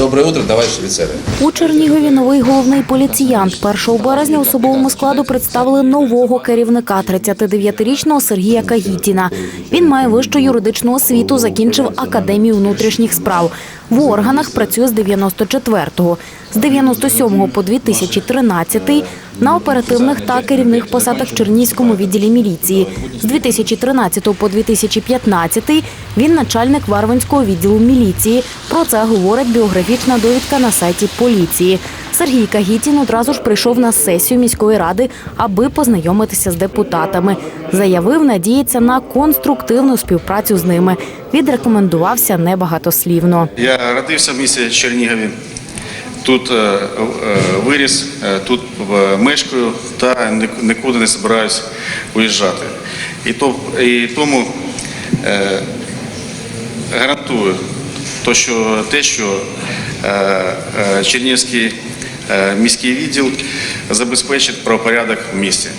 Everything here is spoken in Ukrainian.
Доброе утро, товарищи офицеры. У Чернігові новий головний поліціянт. 1 березня особовому складу представили нового керівника 39-річного Сергія Кагітіна. Він має вищу юридичну освіту, закінчив академію внутрішніх справ. В органах працює з 94-го. З 97-го по 2013 на оперативних та керівних посадах в Чернігівському відділі міліції. З 2013 по 2015 він начальник Варвинського відділу міліції. Про це говорить біографічна довідка на сайті поліції. Сергій Кагітін одразу ж прийшов на сесію міської ради, аби познайомитися з депутатами. Заявив, надіється на конструктивну співпрацю з ними. Відрекомендувався небагатослівно. Я родився в місті Чернігові. Тут е, е, виріс, е, тут мешкаю та нікуди не збираюсь уїжджати. І, то, і тому гарантую то, що, те, що Чернігівський е, міський відділ забезпечить правопорядок в місті.